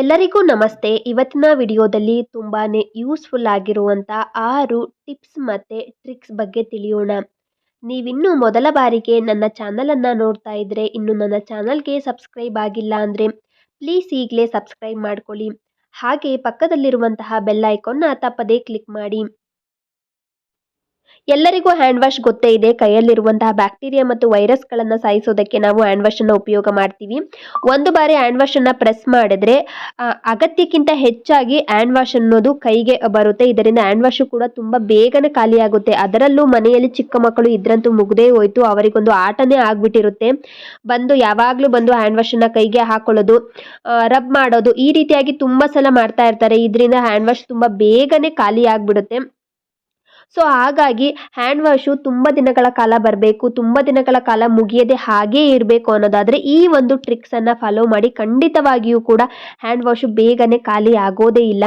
ಎಲ್ಲರಿಗೂ ನಮಸ್ತೆ. ಇವತ್ತಿನ ವಿಡಿಯೋದಲ್ಲಿ ತುಂಬಾ ಯೂಸ್ಫುಲ್ ಆಗಿರುವಂಥ ಆರು ಟಿಪ್ಸ್ ಮತ್ತು ಟ್ರಿಕ್ಸ್ ಬಗ್ಗೆ ತಿಳಿಯೋಣ. ನೀವಿನ್ನೂ ಮೊದಲ ಬಾರಿಗೆ ನನ್ನ ಚಾನಲನ್ನು ನೋಡ್ತಾ ಇದ್ದರೆ ಇನ್ನು ನನ್ನ ಚಾನಲ್ಗೆ ಸಬ್ಸ್ಕ್ರೈಬ್ ಆಗಿಲ್ಲ ಅಂದರೆ ಪ್ಲೀಸ್ ಈಗಲೇ ಸಬ್ಸ್ಕ್ರೈಬ್ ಮಾಡ್ಕೊಳ್ಳಿ. ಹಾಗೆ ಪಕ್ಕದಲ್ಲಿರುವಂತಹ ಬೆಲ್ ತಪ್ಪದೇ ಕ್ಲಿಕ್ ಮಾಡಿ. ಎಲ್ಲರಿಗೂ ಹ್ಯಾಂಡ್ ವಾಶ್ ಗೊತ್ತೇ ಇದೆ. ಕೈಯಲ್ಲಿರುವಂತಹ ಬ್ಯಾಕ್ಟೀರಿಯಾ ಮತ್ತು ವೈರಸ್ಗಳನ್ನು ಸಾಯಿಸೋದಕ್ಕೆ ನಾವು ಹ್ಯಾಂಡ್ ವಾಶನ್ನು ಉಪಯೋಗ ಮಾಡ್ತೀವಿ. ಒಂದು ಬಾರಿ ಹ್ಯಾಂಡ್ ವಾಶನ್ನು ಪ್ರೆಸ್ ಮಾಡಿದ್ರೆ ಅಗತ್ಯಕ್ಕಿಂತ ಹೆಚ್ಚಾಗಿ ಹ್ಯಾಂಡ್ ವಾಶ್ ಅನ್ನೋದು ಕೈಗೆ ಬರುತ್ತೆ. ಇದರಿಂದ ಹ್ಯಾಂಡ್ ವಾಶ್ ಕೂಡ ತುಂಬ ಬೇಗನೆ ಖಾಲಿಯಾಗುತ್ತೆ. ಅದರಲ್ಲೂ ಮನೆಯಲ್ಲಿ ಚಿಕ್ಕ ಮಕ್ಕಳು ಇದ್ರಂತೂ ಮುಗದೇ ಹೋಯ್ತು. ಅವರಿಗೊಂದು ಆಟನೇ ಆಗ್ಬಿಟ್ಟಿರುತ್ತೆ. ಬಂದು ಯಾವಾಗಲೂ ಬಂದು ಹ್ಯಾಂಡ್ ವಾಶನ್ನು ಕೈಗೆ ಹಾಕೊಳ್ಳೋದು ರಬ್ ಮಾಡೋದು ಈ ರೀತಿಯಾಗಿ ತುಂಬ ಸಲ ಮಾಡ್ತಾ ಇರ್ತಾರೆ. ಇದರಿಂದ ಹ್ಯಾಂಡ್ ವಾಶ್ ತುಂಬ ಬೇಗನೆ ಖಾಲಿ ಆಗಿಬಿಡುತ್ತೆ. ಸೊ ಹಾಗಾಗಿ ಹ್ಯಾಂಡ್ ವಾಶು ತುಂಬ ದಿನಗಳ ಕಾಲ ಬರಬೇಕು, ತುಂಬ ದಿನಗಳ ಕಾಲ ಮುಗಿಯದೆ ಹಾಗೇ ಇರಬೇಕು ಅನ್ನೋದಾದರೆ ಈ ಒಂದು ಟ್ರಿಕ್ಸನ್ನು ಫಾಲೋ ಮಾಡಿ ಖಂಡಿತವಾಗಿಯೂ ಕೂಡ ಹ್ಯಾಂಡ್ ವಾಶು ಬೇಗನೆ ಖಾಲಿ ಆಗೋದೇ ಇಲ್ಲ.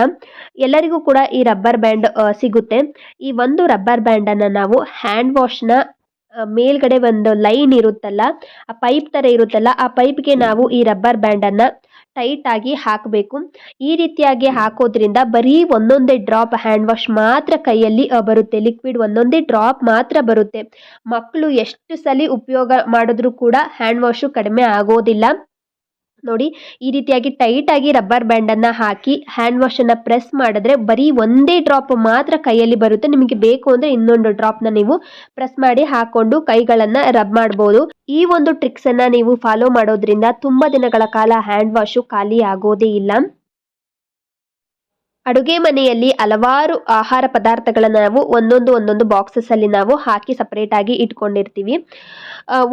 ಎಲ್ಲರಿಗೂ ಕೂಡ ಈ ರಬ್ಬರ್ ಬ್ಯಾಂಡ್ ಸಿಗುತ್ತೆ. ಈ ಒಂದು ರಬ್ಬರ್ ಬ್ಯಾಂಡನ್ನು ನಾವು ಹ್ಯಾಂಡ್ ವಾಶ್ನ ಮೇಲ್ಗಡೆ ಒಂದು ಲೈನ್ ಇರುತ್ತಲ್ಲ, ಆ ಪೈಪ್ ಥರ ಇರುತ್ತಲ್ಲ, ಆ ಪೈಪ್ಗೆ ನಾವು ಈ ರಬ್ಬರ್ ಬ್ಯಾಂಡನ್ನು ಟೈಟಾಗಿ ಹಾಕಬೇಕು. ಈ ರೀತಿಯಾಗಿ ಹಾಕೋದ್ರಿಂದ ಬರೀ ಒಂದೊಂದೇ ಡ್ರಾಪ್ ಹ್ಯಾಂಡ್ ವಾಶ್ ಮಾತ್ರ ಕೈಯಲ್ಲಿ ಬರುತ್ತೆ. ಲಿಕ್ವಿಡ್ ಒಂದೊಂದೇ ಡ್ರಾಪ್ ಮಾತ್ರ ಬರುತ್ತೆ. ಮಕ್ಕಳು ಎಷ್ಟು ಸಲ ಉಪಯೋಗ ಮಾಡಿದ್ರೂ ಕೂಡ ಹ್ಯಾಂಡ್ ವಾಶು ಕಡಿಮೆ ಆಗೋದಿಲ್ಲ. ನೋಡಿ, ಈ ರೀತಿಯಾಗಿ ಟೈಟಾಗಿ ರಬ್ಬರ್ ಬ್ಯಾಂಡನ್ನು ಹಾಕಿ ಹ್ಯಾಂಡ್ ವಾಶನ್ನು ಪ್ರೆಸ್ ಮಾಡಿದ್ರೆ ಬರೀ ಒಂದೇ ಡ್ರಾಪ್ ಮಾತ್ರ ಕೈಯಲ್ಲಿ ಬರುತ್ತೆ. ನಿಮಗೆ ಬೇಕು ಅಂದರೆ ಇನ್ನೊಂದು ಡ್ರಾಪ್ನ ನೀವು ಪ್ರೆಸ್ ಮಾಡಿ ಹಾಕೊಂಡು ಕೈಗಳನ್ನು ರಬ್ ಮಾಡ್ಬೋದು. ಈ ಒಂದು ಟ್ರಿಕ್ಸನ್ನು ನೀವು ಫಾಲೋ ಮಾಡೋದ್ರಿಂದ ತುಂಬ ದಿನಗಳ ಕಾಲ ಹ್ಯಾಂಡ್ ವಾಶು ಖಾಲಿ ಆಗೋದೇ ಇಲ್ಲ. ಅಡುಗೆ ಮನೆಯಲ್ಲಿ ಹಲವಾರು ಆಹಾರ ಪದಾರ್ಥಗಳನ್ನು ನಾವು ಒಂದೊಂದು ಒಂದೊಂದು ಬಾಕ್ಸಸ್ ಅಲ್ಲಿ ನಾವು ಹಾಕಿ ಸಪ್ರೇಟಾಗಿ ಇಟ್ಕೊಂಡಿರ್ತೀವಿ.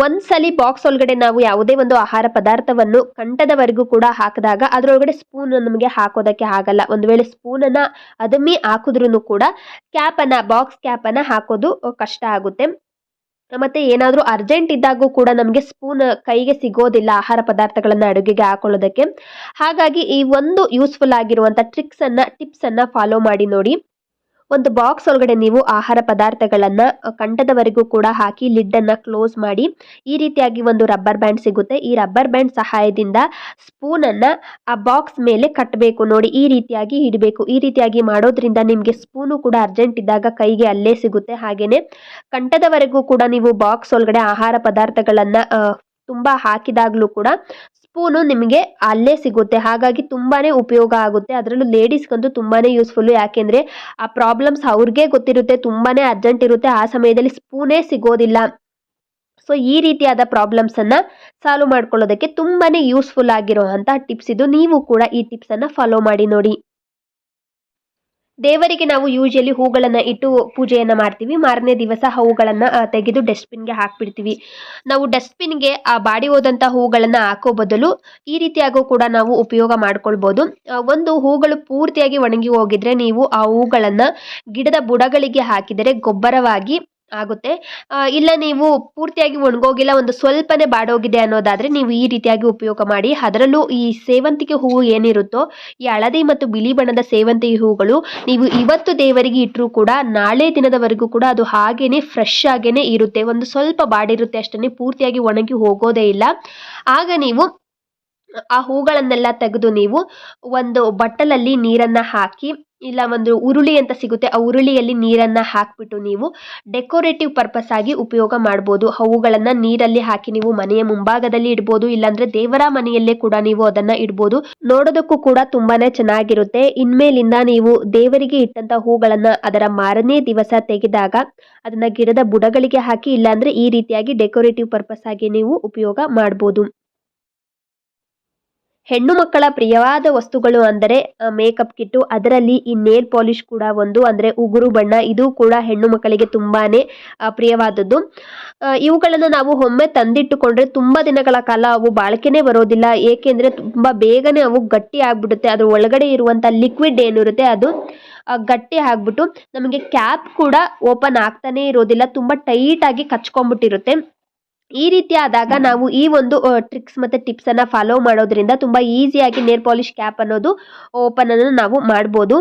ಒಂದ್ಸಲಿ ಒಂದ್ ಬಾಕ್ಸ್ ಒಳಗಡೆ ನಾವು ಯಾವುದೇ ಒಂದು ಆಹಾರ ಪದಾರ್ಥವನ್ನು ಕಂಠದವರೆಗೂ ಕೂಡ ಹಾಕಿದಾಗ ಅದರೊಳಗಡೆ ಸ್ಪೂನ್ ನಮಗೆ ಹಾಕೋದಕ್ಕೆ ಆಗಲ್ಲ. ಒಂದು ವೇಳೆ ಸ್ಪೂನನ್ನು ಅದಮ್ಮಿ ಹಾಕಿದ್ರೂ ಕೂಡ ಕ್ಯಾಪನ್ನು ಬಾಕ್ಸ್ ಕ್ಯಾಪನ್ನು ಹಾಕೋದು ಕಷ್ಟ ಆಗುತ್ತೆ. ಮತ್ತೆ ಏನಾದರೂ ಅರ್ಜೆಂಟ್ ಇದ್ದಾಗೂ ಕೂಡ ನಮಗೆ ಸ್ಪೂನ್ ಕೈಗೆ ಸಿಗೋದಿಲ್ಲ ಆಹಾರ ಪದಾರ್ಥಗಳನ್ನು ಅಡುಗೆಗೆ ಹಾಕೊಳ್ಳೋದಕ್ಕೆ. ಹಾಗಾಗಿ ಈ ಒಂದು ಯೂಸ್ಫುಲ್ ಆಗಿರುವಂಥ ಟ್ರಿಕ್ಸನ್ನು ಟಿಪ್ಸನ್ನು ಫಾಲೋ ಮಾಡಿ ನೋಡಿ. ಒಂದು ಬಾಕ್ಸ್ ಒಳಗಡೆ ನೀವು ಆಹಾರ ಪದಾರ್ಥಗಳನ್ನು ಕಂಠದವರೆಗೂ ಕೂಡ ಹಾಕಿ ಲಿಡ್ಡನ್ನು ಕ್ಲೋಸ್ ಮಾಡಿ, ಈ ರೀತಿಯಾಗಿ ಒಂದು ರಬ್ಬರ್ ಬ್ಯಾಂಡ್ ಸಿಗುತ್ತೆ. ಈ ರಬ್ಬರ್ ಬ್ಯಾಂಡ್ ಸಹಾಯದಿಂದ ಸ್ಪೂನನ್ನು ಆ ಬಾಕ್ಸ್ ಮೇಲೆ ಕಟ್ಟಬೇಕು ನೋಡಿ, ಈ ರೀತಿಯಾಗಿ ಇಡಬೇಕು. ಈ ರೀತಿಯಾಗಿ ಮಾಡೋದ್ರಿಂದ ನಿಮಗೆ ಸ್ಪೂನು ಕೂಡ ಅರ್ಜೆಂಟ್ ಇದ್ದಾಗ ಕೈಗೆ ಅಲ್ಲೇ ಸಿಗುತ್ತೆ. ಹಾಗೆಯೇ ಕಂಠದವರೆಗೂ ಕೂಡ ನೀವು ಬಾಕ್ಸ್ ಒಳಗಡೆ ಆಹಾರ ಪದಾರ್ಥಗಳನ್ನು ತುಂಬ ಹಾಕಿದಾಗ್ಲೂ ಕೂಡ ಸ್ಪೂನು ನಿಮಗೆ ಅಲ್ಲೇ ಸಿಗುತ್ತೆ. ಹಾಗಾಗಿ ತುಂಬಾ ಉಪಯೋಗ ಆಗುತ್ತೆ. ಅದರಲ್ಲೂ ಲೇಡೀಸ್ಗಂತೂ ತುಂಬಾ ಯೂಸ್ಫುಲ್ಲು ಯಾಕೆಂದರೆ ಆ ಪ್ರಾಬ್ಲಮ್ಸ್ ಅವ್ರಿಗೆ ಗೊತ್ತಿರುತ್ತೆ ತುಂಬಾ ಅರ್ಜೆಂಟ್ ಇರುತ್ತೆ. ಆ ಸಮಯದಲ್ಲಿ ಸ್ಪೂನೇ ಸಿಗೋದಿಲ್ಲ. ಸೊ ಈ ರೀತಿಯಾದ ಪ್ರಾಬ್ಲಮ್ಸನ್ನು ಸಾಲ್ವ್ ಮಾಡ್ಕೊಳ್ಳೋದಕ್ಕೆ ತುಂಬಾ ಯೂಸ್ಫುಲ್ ಆಗಿರೋವಂಥ ಟಿಪ್ಸ್ ಇದು. ನೀವು ಕೂಡ ಈ ಟಿಪ್ಸನ್ನು ಫಾಲೋ ಮಾಡಿ ನೋಡಿ. ದೇವರಿಗೆ ನಾವು ಯೂಶಲಿ ಹೂಗಳನ್ನು ಇಟ್ಟು ಪೂಜೆಯನ್ನು ಮಾಡ್ತೀವಿ. ಮಾರನೇ ದಿವಸ ಹೂಗಳನ್ನು ತೆಗೆದು ಡಸ್ಟ್ಬಿನ್ಗೆ ಹಾಕಿಬಿಡ್ತೀವಿ. ನಾವು ಡಸ್ಟ್ಬಿನ್ಗೆ, ಆ, ಬಾಡಿ ಹೋದಂಥ ಹೂಗಳನ್ನು ಹಾಕೋ ಬದಲು ಈ ರೀತಿಯಾಗೂ ಕೂಡ ನಾವು ಉಪಯೋಗ ಮಾಡ್ಕೊಳ್ಬೋದು. ಒಂದು ಹೂಗಳು ಪೂರ್ತಿಯಾಗಿ ಒಣಗಿ ಹೋಗಿದ್ರೆ ನೀವು ಆ ಹೂಗಳನ್ನು ಗಿಡದ ಬುಡಗಳಿಗೆ ಹಾಕಿದರೆ ಗೊಬ್ಬರವಾಗಿ ಆಗುತ್ತೆ. ಇಲ್ಲ ನೀವು ಪೂರ್ತಿಯಾಗಿ ಒಣಗೋಗಿಲ್ಲ, ಒಂದು ಸ್ವಲ್ಪನೇ ಬಾಡೋಗಿದೆ ಅನ್ನೋದಾದರೆ ನೀವು ಈ ರೀತಿಯಾಗಿ ಉಪಯೋಗ ಮಾಡಿ. ಅದರಲ್ಲೂ ಈ ಸೇವಂತಿಗೆ ಹೂವು ಏನಿರುತ್ತೋ, ಈ ಹಳದಿ ಮತ್ತು ಬಿಳಿ ಬಣ್ಣದ ಸೇವಂತಿಗೆ ಹೂವುಗಳು ನೀವು ಇವತ್ತು ದೇವರಿಗೆ ಇಟ್ಟರೂ ಕೂಡ, ನಾಳೆ ದಿನದವರೆಗೂ ಕೂಡ ಅದು ಹಾಗೇನೆ ಫ್ರೆಶ್ ಆಗೇ ಇರುತ್ತೆ. ಒಂದು ಸ್ವಲ್ಪ ಬಾಡಿರುತ್ತೆ ಅಷ್ಟೇ ಪೂರ್ತಿಯಾಗಿ ಒಣಗಿ ಹೋಗೋದೇ ಇಲ್ಲ. ಆಗ ನೀವು ಆ ಹೂಗಳನ್ನೆಲ್ಲ ತೆಗೆದು ನೀವು ಒಂದು ಬಟ್ಟಲಲ್ಲಿ ನೀರನ್ನು ಹಾಕಿ ಇಲ್ಲ, ಒಂದು ಉರುಳಿ ಅಂತ ಸಿಗುತ್ತೆ. ಆ ಉರುಳಿಯಲ್ಲಿ ನೀರನ್ನು ಹಾಕಿಬಿಟ್ಟು ನೀವು ಡೆಕೋರೇಟಿವ್ ಪರ್ಪಸ್ ಆಗಿ ಉಪಯೋಗ ಮಾಡ್ಬೋದು. ಹೂಗಳನ್ನು ನೀರಲ್ಲಿ ಹಾಕಿ ನೀವು ಮನೆಯ ಮುಂಭಾಗದಲ್ಲಿ ಇಡ್ಬೋದು. ಇಲ್ಲಾಂದ್ರೆ ದೇವರ ಮನೆಯಲ್ಲೇ ಕೂಡ ನೀವು ಅದನ್ನ ಇಡ್ಬೋದು. ನೋಡೋದಕ್ಕೂ ಕೂಡ ತುಂಬಾನೇ ಚೆನ್ನಾಗಿರುತ್ತೆ. ಇನ್ಮೇಲಿಂದ ನೀವು ದೇವರಿಗೆ ಇಟ್ಟಂತ ಹೂಗಳನ್ನ ಅದರ ಮಾರನೇ ದಿವಸ ತೆಗೆದಾಗ ಅದನ್ನ ಗಿಡದ ಬುಡಗಳಿಗೆ ಹಾಕಿ, ಇಲ್ಲಾಂದ್ರೆ ಈ ರೀತಿಯಾಗಿ ಡೆಕೋರೇಟಿವ್ ಪರ್ಪಸ್ ಆಗಿ ನೀವು ಉಪಯೋಗ ಮಾಡ್ಬೋದು. ಹೆಣ್ಣು ಮಕ್ಕಳ ಪ್ರಿಯವಾದ ವಸ್ತುಗಳು ಅಂದರೆ ಮೇಕಪ್ ಕಿಟ್ಟು ಅದರಲ್ಲಿ ಈ ನೇಲ್ ಪಾಲಿಷ್ ಕೂಡ ಒಂದು, ಅಂದರೆ ಉಗುರು ಬಣ್ಣ, ಇದು ಕೂಡ ಹೆಣ್ಣು ಮಕ್ಕಳಿಗೆ ತುಂಬಾನೇ ಪ್ರಿಯವಾದದ್ದು. ಇವುಗಳನ್ನು ನಾವು ಒಮ್ಮೆ ತಂದಿಟ್ಟುಕೊಂಡ್ರೆ ತುಂಬ ದಿನಗಳ ಕಾಲ ಅವು ಬಾಳಿಕೆನೇ ಬರೋದಿಲ್ಲ. ಏಕೆಂದರೆ ತುಂಬ ಬೇಗನೆ ಅವು ಗಟ್ಟಿ ಆಗ್ಬಿಡುತ್ತೆ. ಅದ್ರ ಒಳಗಡೆ ಇರುವಂಥ ಲಿಕ್ವಿಡ್ ಏನಿರುತ್ತೆ ಅದು ಗಟ್ಟಿ ಆಗ್ಬಿಟ್ಟು ನಮಗೆ ಕ್ಯಾಪ್ ಕೂಡ ಓಪನ್ ಆಗ್ತಾನೇ ಇರೋದಿಲ್ಲ. ತುಂಬ ಟೈಟಾಗಿ ಕಚ್ಕೊಂಡ್ಬಿಟ್ಟಿರುತ್ತೆ. ಈ ರೀತಿ ಆದಾಗ ನಾವು ಈ ಒಂದು ಟ್ರಿಕ್ಸ್ ಮತ್ತು ಟಿಪ್ಸನ್ನು ಫಾಲೋ ಮಾಡೋದ್ರಿಂದ ತುಂಬ ಈಸಿಯಾಗಿ ನೇರ್ ಪಾಲಿಶ್ ಕ್ಯಾಪ್ ಅನ್ನೋದು ಓಪನ್ ಅನ್ನು ನಾವು ಮಾಡ್ಬೋದು.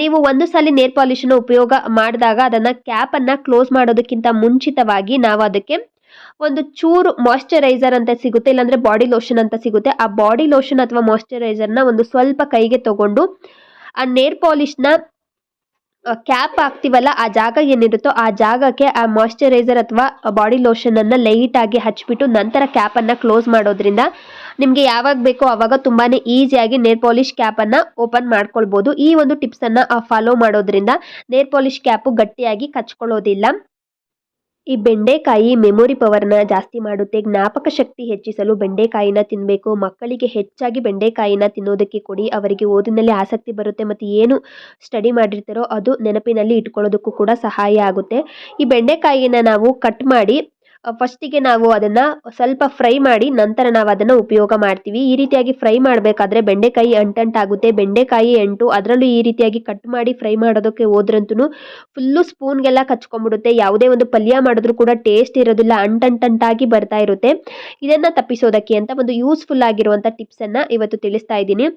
ನೀವು ಒಂದು ಸಲ ನೇರ್ ಪಾಲಿಶನ್ನು ಉಪಯೋಗ ಮಾಡಿದಾಗ ಅದನ್ನು ಕ್ಯಾಪನ್ನು ಕ್ಲೋಸ್ ಮಾಡೋದಕ್ಕಿಂತ ಮುಂಚಿತವಾಗಿ ನಾವು ಅದಕ್ಕೆ ಒಂದು ಚೂರು ಮಾಯಶ್ಚರೈಸರ್ ಅಂತ ಸಿಗುತ್ತೆ ಇಲ್ಲಾಂದರೆ ಬಾಡಿ ಲೋಷನ್ ಅಂತ ಸಿಗುತ್ತೆ. ಆ ಬಾಡಿ ಲೋಷನ್ ಅಥವಾ ಮಾಯಶ್ಚರೈಸರ್ನ ಒಂದು ಸ್ವಲ್ಪ ಕೈಗೆ ತಗೊಂಡು ಆ ನೇರ್ ಪಾಲಿಶ್ನ ಕ್ಯಾಪ್ ಹಾಕ್ತಿವಲ್ಲ, ಆ ಜಾಗ ಏನಿರುತ್ತೋ ಆ ಜಾಗಕ್ಕೆ ಆ ಮಾಯಶ್ಚರೈಸರ್ ಅಥವಾ ಬಾಡಿ ಲೋಷನ್ ಅನ್ನ ಲೈಟ್ ಆಗಿ ಹಚ್ಬಿಟ್ಟು ನಂತರ ಕ್ಯಾಪ್ ಅನ್ನ ಕ್ಲೋಸ್ ಮಾಡೋದ್ರಿಂದ ನಿಮಗೆ ಯಾವಾಗ ಬೇಕೋ ಆವಾಗ ತುಂಬಾನೇ ಈಸಿಯಾಗಿ ನೇರ್ ಪಾಲಿಶ್ ಕ್ಯಾಪ್ ಅನ್ನ ಓಪನ್ ಮಾಡ್ಕೊಳ್ಬಹುದು ಈ ಒಂದು ಟಿಪ್ಸ್ ಅನ್ನ ಫಾಲೋ ಮಾಡೋದ್ರಿಂದ ನೇರ್ ಪಾಲಿಶ್ ಕ್ಯಾಪು ಗಟ್ಟಿಯಾಗಿ ಕಚ್ಕೊಳ್ಳೋದಿಲ್ಲ. ಈ ಬೆಂಡೆಕಾಯಿ ಮೆಮೊರಿ ಪವರ್ನ ಜಾಸ್ತಿ ಮಾಡುತ್ತೆ. ಜ್ಞಾಪಕ ಶಕ್ತಿ ಹೆಚ್ಚಿಸಲು ಬೆಂಡೆಕಾಯಿನ ತಿನ್ನಬೇಕು ಮಕ್ಕಳಿಗೆ ಹೆಚ್ಚಾಗಿ ಬೆಂಡೆಕಾಯಿನ ತಿನ್ನೋದಕ್ಕೆ ಕೊಡಿ. ಅವರಿಗೆ ಓದಿನಲ್ಲಿ ಆಸಕ್ತಿ ಬರುತ್ತೆ ಮತ್ತು ಏನು ಸ್ಟಡಿ ಮಾಡಿರ್ತಾರೋ ಅದು ನೆನಪಿನಲ್ಲಿ ಇಟ್ಕೊಳ್ಳೋದಕ್ಕೂ ಕೂಡ ಸಹಾಯ ಆಗುತ್ತೆ. ಈ ಬೆಂಡೆಕಾಯಿನ ನಾವು ಕಟ್ ಮಾಡಿ ಫಸ್ಟಿಗೆ ನಾವು ಅದನ್ನು ಸ್ವಲ್ಪ ಫ್ರೈ ಮಾಡಿ ನಂತರ ನಾವು ಅದನ್ನು ಉಪಯೋಗ ಮಾಡ್ತೀವಿ. ಈ ರೀತಿಯಾಗಿ ಫ್ರೈ ಮಾಡಬೇಕಾದ್ರೆ ಬೆಂಡೆಕಾಯಿ ಅಂಟಂಟಾಗುತ್ತೆ. ಬೆಂಡೆಕಾಯಿ ಎಂಟು ಅದರಲ್ಲೂ ಈ ರೀತಿಯಾಗಿ ಕಟ್ ಮಾಡಿ ಫ್ರೈ ಮಾಡೋದಕ್ಕೆ ಹೋದ್ರಂತೂ ಫುಲ್ಲು ಸ್ಪೂನ್ಗೆಲ್ಲ ಕಚ್ಕೊಂಡ್ಬಿಡುತ್ತೆ. ಯಾವುದೇ ಒಂದು ಪಲ್ಯ ಮಾಡಿದ್ರು ಕೂಡ ಟೇಸ್ಟ್ ಇರೋದಿಲ್ಲ, ಅಂಟಂಟಂಟಾಗಿ ಬರ್ತಾ ಇರುತ್ತೆ. ಇದನ್ನು ತಪ್ಪಿಸೋದಕ್ಕೆ ಅಂತ ಒಂದು ಯೂಸ್ಫುಲ್ ಆಗಿರುವಂಥ ಟಿಪ್ಸನ್ನು ಇವತ್ತು ತಿಳಿಸ್ತಾ ಇದ್ದೀನಿ.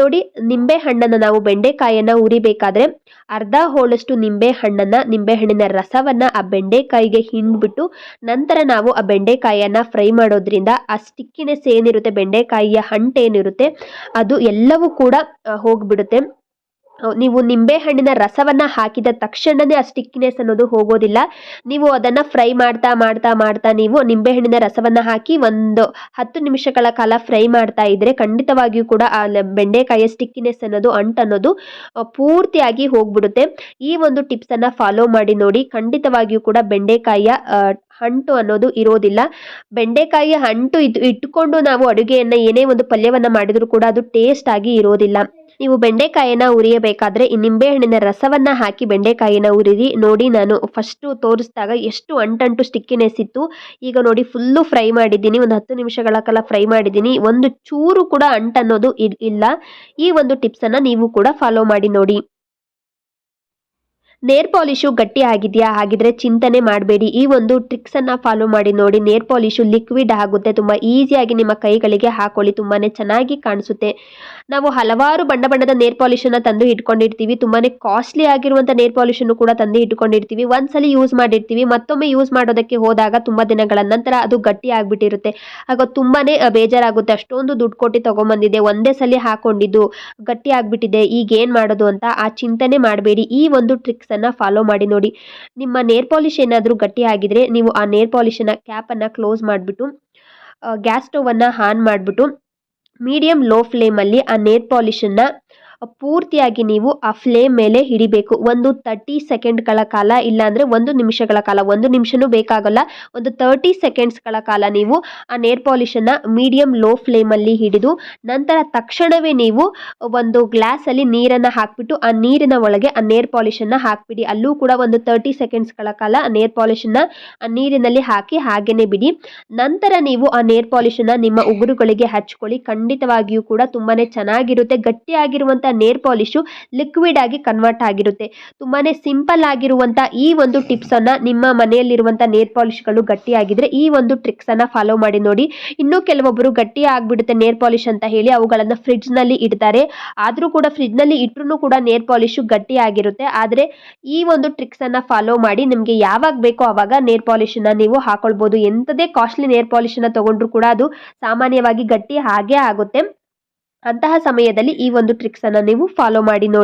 ನೋಡಿ, ನಿಂಬೆ ಹಣ್ಣನ್ನು ನಾವು ಬೆಂಡೆಕಾಯನ್ನು ಉರಿಬೇಕಾದ್ರೆ ಅರ್ಧ ಹೋಳಷ್ಟು ನಿಂಬೆ ಹಣ್ಣನ್ನು, ನಿಂಬೆ ಹಣ್ಣಿನ ರಸವನ್ನು ಆ ಬೆಂಡೆಕಾಯಿಗೆ ಹಿಂಡ್ಬಿಟ್ಟು ನಂತರ ನಾವು ಆ ಬೆಂಡೆಕಾಯಿಯನ್ನು ಫ್ರೈ ಮಾಡೋದ್ರಿಂದ ಆ ಸ್ಟಿಕ್ಕಿನೆಸ್ ಏನಿರುತ್ತೆ, ಬೆಂಡೆಕಾಯಿಯ ಏನಿರುತ್ತೆ ಅದು ಎಲ್ಲವೂ ಕೂಡ ಹೋಗಿಬಿಡುತ್ತೆ. ನೀವು ನಿಂಬೆಹಣ್ಣಿನ ರಸವನ್ನು ಹಾಕಿದ ತಕ್ಷಣನೇ ಆ ಸ್ಟಿಕ್ನೆಸ್ ಅನ್ನೋದು ಹೋಗೋದಿಲ್ಲ. ನೀವು ಅದನ್ನ ಫ್ರೈ ಮಾಡ್ತಾ ಮಾಡ್ತಾ ಮಾಡ್ತಾ ನೀವು ನಿಂಬೆ ಹಣ್ಣಿನ ರಸವನ್ನ ಹಾಕಿ ಒಂದು ಹತ್ತು ನಿಮಿಷಗಳ ಕಾಲ ಫ್ರೈ ಮಾಡ್ತಾ ಇದ್ರೆ ಖಂಡಿತವಾಗಿಯೂ ಕೂಡ ಆ ಬೆಂಡೆಕಾಯಿಯ ಸ್ಟಿಕ್ಕಿನೆಸ್ ಅನ್ನೋದು, ಅಂಟ್ ಅನ್ನೋದು ಪೂರ್ತಿಯಾಗಿ ಹೋಗ್ಬಿಡುತ್ತೆ. ಈ ಒಂದು ಟಿಪ್ಸ್ ಅನ್ನ ಫಾಲೋ ಮಾಡಿ ನೋಡಿ. ಖಂಡಿತವಾಗಿಯೂ ಕೂಡ ಬೆಂಡೆಕಾಯಿಯ ಅಂಟು ಅನ್ನೋದು ಇರೋದಿಲ್ಲ. ಬೆಂಡೆಕಾಯಿಯ ಅಂಟು ಇದು ಇಟ್ಕೊಂಡು ನಾವು ಅಡುಗೆಯನ್ನ ಏನೇ ಒಂದು ಪಲ್ಯವನ್ನ ಮಾಡಿದರೂ ಕೂಡ ಅದು ಟೇಸ್ಟ್ ಆಗಿ ಇರೋದಿಲ್ಲ. ನೀವು ಬೆಂಡೆಕಾಯಿನ ಉರಿಯಬೇಕಾದ್ರೆ ಈ ನಿಂಬೆಹಣ್ಣಿನ ರಸವನ್ನ ಹಾಕಿ ಬೆಂಡೆಕಾಯಿನ ಉರಿರಿ. ನೋಡಿ ನಾನು ಫಸ್ಟು ತೋರಿಸಿದಾಗ ಎಷ್ಟು ಅಂಟಂಟು ಸ್ಟಿಕ್ಕಿನೆಸ್ ಇತ್ತು. ಈಗ ನೋಡಿ ಫುಲ್ಲು ಫ್ರೈ ಮಾಡಿದ್ದೀನಿ. ಒಂದು ಹತ್ತು ನಿಮಿಷಗಳ ಕಾಲ ಫ್ರೈ ಮಾಡಿದ್ದೀನಿ. ಒಂದು ಚೂರು ಕೂಡ ಅಂಟನ್ನೋದು ಇಲ್ಲ. ಈ ಒಂದು ಟಿಪ್ಸನ್ನು ನೀವು ಕೂಡ ಫಾಲೋ ಮಾಡಿ ನೋಡಿ. ನೇರ್ ಪಾಲಿಶು ಗಟ್ಟಿ ಆಗಿದೆಯಾ? ಹಾಗಿದ್ರೆ ಚಿಂತನೆ ಮಾಡಬೇಡಿ. ಈ ಒಂದು ಟ್ರಿಕ್ಸ್ ಅನ್ನ ಫಾಲೋ ಮಾಡಿ ನೋಡಿ. ನೇರ್ ಪಾಲಿಶು ಲಿಕ್ವಿಡ್ ಆಗುತ್ತೆ. ತುಂಬಾ ಈಸಿಯಾಗಿ ನಿಮ್ಮ ಕೈಗಳಿಗೆ ಹಾಕೊಳ್ಳಿ. ತುಂಬಾನೇ ಚೆನ್ನಾಗಿ ಕಾಣಿಸುತ್ತೆ. ನಾವು ಹಲವಾರು ಬಣ್ಣ ಬಣ್ಣದ ನೇರ್ ಪಾಲಿಶ್ ಅನ್ನ ತಂದು ಇಟ್ಕೊಂಡಿರ್ತೀವಿ. ತುಂಬಾನೇ ಕಾಸ್ಟ್ಲಿ ಆಗಿರುವಂತ ನೇರ್ ಪಾಲಿಶ್ ಅನ್ನು ಕೂಡ ತಂದು ಇಟ್ಕೊಂಡಿರ್ತೀವಿ. ಒಂದ್ಸಲ ಯೂಸ್ ಮಾಡಿರ್ತೀವಿ. ಮತ್ತೊಮ್ಮೆ ಯೂಸ್ ಮಾಡೋದಕ್ಕೆ ಹೋದಾಗ ತುಂಬಾ ದಿನಗಳ ನಂತರ ಅದು ಗಟ್ಟಿ ಆಗ್ಬಿಟ್ಟಿರುತ್ತೆ. ಆಗ ತುಂಬಾನೇ ಬೇಜಾರಾಗುತ್ತೆ. ಅಷ್ಟೊಂದು ದುಡ್ಡು ಕೊಟ್ಟು ತಗೊಂಬಂದಿದೆ ಒಂದೇ ಸಲ ಹಾಕೊಂಡಿದ್ದು ಗಟ್ಟಿ ಆಗ್ಬಿಟ್ಟಿದೆ. ಈಗ ಏನ್ ಮಾಡೋದು ಅಂತ ಆ ಚಿಂತನೆ ಮಾಡಬೇಡಿ. ಈ ಒಂದು ಟ್ರಿಕ್ಸ್ ಅನ್ನ ಫಾಲೋ ಮಾಡಿ ನೋಡಿ. ನಿಮ್ಮ ನೇರ್ ಪಾಲಿಶ್ ಏನಾದರೂ ಗಟ್ಟಿ ಆಗಿದ್ರೆ ನೀವು ಆ ನೇರ್ ಕ್ಯಾಪ್ ಕ್ಯಾಪನ್ನು ಕ್ಲೋಸ್ ಮಾಡಿಬಿಟ್ಟು ಗ್ಯಾಸ್ ಸ್ಟವನ್ನು ಆನ್ ಮಾಡಿಬಿಟ್ಟು ಮೀಡಿಯಂ ಲೋ ಫ್ಲೇಮಲ್ಲಿ ಆ ನೇರ್ ಪಾಲಿಶನ್ನು ಪೂರ್ತಿಯಾಗಿ ನೀವು ಆ ಫ್ಲೇಮ್ ಮೇಲೆ ಹಿಡಿಬೇಕು. ಒಂದು ತರ್ಟಿ ಸೆಕೆಂಡ್ಗಳ ಕಾಲ, ಇಲ್ಲಾಂದರೆ ಒಂದು ನಿಮಿಷಗಳ ಕಾಲ, ಒಂದು ನಿಮಿಷನೂ ಬೇಕಾಗಲ್ಲ. ಒಂದು ತರ್ಟಿ ಸೆಕೆಂಡ್ಸ್ಗಳ ಕಾಲ ನೀವು ಆ ನೇರ್ ಪಾಲಿಷನ್ನು ಮೀಡಿಯಂ ಲೋ ಫ್ಲೇಮಲ್ಲಿ ಹಿಡಿದು, ನಂತರ ತಕ್ಷಣವೇ ನೀವು ಒಂದು ಗ್ಲಾಸಲ್ಲಿ ನೀರನ್ನು ಹಾಕ್ಬಿಟ್ಟು, ಆ ನೀರಿನ ಒಳಗೆ ಆ ನೇರ್ ಪಾಲಿಷನ್ನು ಹಾಕ್ಬಿಡಿ. ಅಲ್ಲೂ ಕೂಡ ಒಂದು ತರ್ಟಿ ಸೆಕೆಂಡ್ಸ್ಗಳ ಕಾಲ ಆ ನೇರ್ ಪಾಲಿಷನ್ನು ಆ ನೀರಿನಲ್ಲಿ ಹಾಕಿ ಹಾಗೇನೆ ಬಿಡಿ. ನಂತರ ನೀವು ಆ ನೇರ್ ಪಾಲಿಷನ್ನು ನಿಮ್ಮ ಉಗುರುಗಳಿಗೆ ಹಚ್ಕೊಳ್ಳಿ. ಖಂಡಿತವಾಗಿಯೂ ಕೂಡ ತುಂಬಾನೇ ಚೆನ್ನಾಗಿರುತ್ತೆ. ಗಟ್ಟಿಯಾಗಿರುವಂಥ ನೇರ್ ಪಾಲಿಶು ಲಿಕ್ವಿಡ್ ಆಗಿ ಕನ್ವರ್ಟ್ ಆಗಿರುತ್ತೆ. ತುಂಬಾನೇ ಸಿಂಪಲ್ ಆಗಿರುವಂಥ ಈ ಒಂದು ಟಿಪ್ಸ್ ಅನ್ನ ನಿಮ್ಮ ಮನೆಯಲ್ಲಿರುವಂಥ ನೇರ್ ಪಾಲಿಶ್ಗಳು ಗಟ್ಟಿಯಾಗಿದ್ರೆ ಈ ಒಂದು ಟ್ರಿಕ್ಸ್ ಅನ್ನ ಫಾಲೋ ಮಾಡಿ ನೋಡಿ. ಇನ್ನೂ ಕೆಲವೊಬ್ಬರು ಗಟ್ಟಿ ಆಗ್ಬಿಡುತ್ತೆ ನೇರ್ ಪಾಲಿಶ್ ಅಂತ ಹೇಳಿ ಅವುಗಳನ್ನ ಫ್ರಿಡ್ಜ್ನಲ್ಲಿ ಇಡ್ತಾರೆ. ಆದ್ರೂ ಕೂಡ ಫ್ರಿಡ್ಜ್ನಲ್ಲಿ ಇಟ್ಟರು ಕೂಡ ನೇರ್ ಪಾಲಿಶು ಗಟ್ಟಿ ಆಗಿರುತ್ತೆ. ಆದ್ರೆ ಈ ಒಂದು ಟ್ರಿಕ್ಸ್ ಅನ್ನ ಫಾಲೋ ಮಾಡಿ ನಿಮ್ಗೆ ಯಾವಾಗ ಬೇಕೋ ಅವಾಗ ನೇರ್ ಪಾಲಿಶ್ ಅನ್ನ ನೀವು ಹಾಕೊಳ್ಬಹುದು ಎಂತದೇ ಕಾಸ್ಟ್ಲಿ ನೇರ್ ಪಾಲಿಶ್ ಅನ್ನ ತಗೊಂಡ್ರು ಕೂಡ ಅದು ಸಾಮಾನ್ಯವಾಗಿ ಗಟ್ಟಿ ಹಾಗೆ ಆಗುತ್ತೆ. ಅಂತಹ ಸಮಯದಲ್ಲಿ ಈ ಒಂದು ಟ್ರಿಕ್ಸ್ ಅನ್ನ ನೀವು ಫಾಲೋ ಮಾಡಿ ನೋಡಿ.